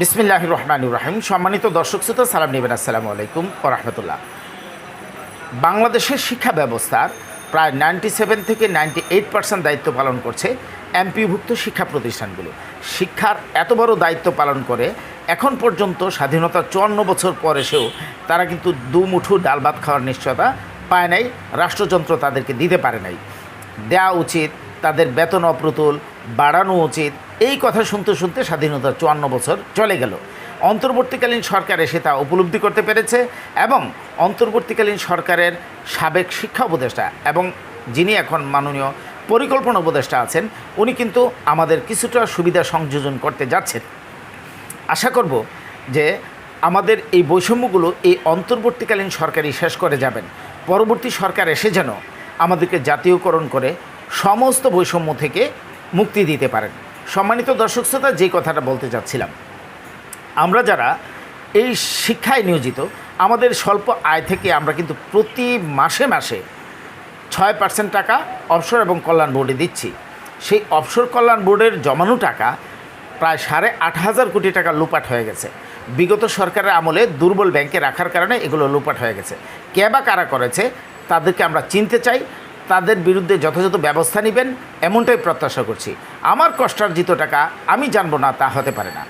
বিসমিল্লাহ রহমানুর রাহিম। সম্মানিত দর্শক শ্রোতা, সালাম নেবেন। আসসালামু আলাইকুম রহমতুল্লাহ। বাংলাদেশের শিক্ষা ব্যবস্থার প্রায় নাইনটি সেভেন থেকে নাইনটি এইট পার্সেন্ট দায়িত্ব পালন করছে এমপিভুক্ত শিক্ষা প্রতিষ্ঠানগুলো। শিক্ষার এত বড় দায়িত্ব পালন করে এখন পর্যন্ত স্বাধীনতার চুয়ান্ন বছর পর এসেও তারা কিন্তু দুমুঠো ডাল ভাত খাওয়ার নিশ্চয়তা পায় নাই, রাষ্ট্রযন্ত্র তাদেরকে দিতে পারে নাই। দেওয়া উচিত তাদের বেতন অপ্রতুল, বাড়ানো উচিত এই কথা শুনতে শুনতে স্বাধীনতার চুয়ান্ন বছর চলে গেল। অন্তর্বর্তীকালীন সরকার এসে তা উপলব্ধি করতে পেরেছে এবং অন্তর্বর্তীকালীন সরকারের সাবেক শিক্ষা উপদেষ্টা এবং যিনি এখন মাননীয় পরিকল্পনা উপদেষ্টা আছেন, উনি কিন্তু আমাদের কিছুটা সুবিধা সংযোজন করতে যাচ্ছেন। আশা করব যে আমাদের এই বৈষম্যগুলো এই অন্তর্বর্তীকালীন সরকারই শেষ করে যাবেন। পরবর্তী সরকার এসে যেন আমাদেরকে জাতীয়করণ করে সমস্ত বৈষম্য থেকে মুক্তি দিতে পারেন। সম্মানিত দর্শক শ্রোতা, যে কথাটা বলতে চাচ্ছিলাম, আমরা যারা এই শিক্ষায় নিয়োজিত, আমাদের স্বল্প আয় থেকে আমরা কিন্তু প্রতি মাসে মাসে ছয় পার্সেন্ট টাকা অবসর এবং কল্যাণ বোর্ডে দিচ্ছি। সেই অবসর কল্যাণ বোর্ডের জমানো টাকা প্রায় সাড়ে আট হাজার কোটি টাকা লুপাট হয়ে গেছে। বিগত সরকারের আমলে দুর্বল ব্যাংকে রাখার কারণে এগুলো লুপাট হয়ে গেছে। কে বা কারা করেছে, তাদেরকে আমরা চিনতে চাই। তাদের বিরুদ্ধে যথাযথ ব্যবস্থা নেবেন, এমনটাই প্রত্যাশা করছি। আমার কষ্টার্জিত টাকা আমি জানব না, তা হতে পারে না।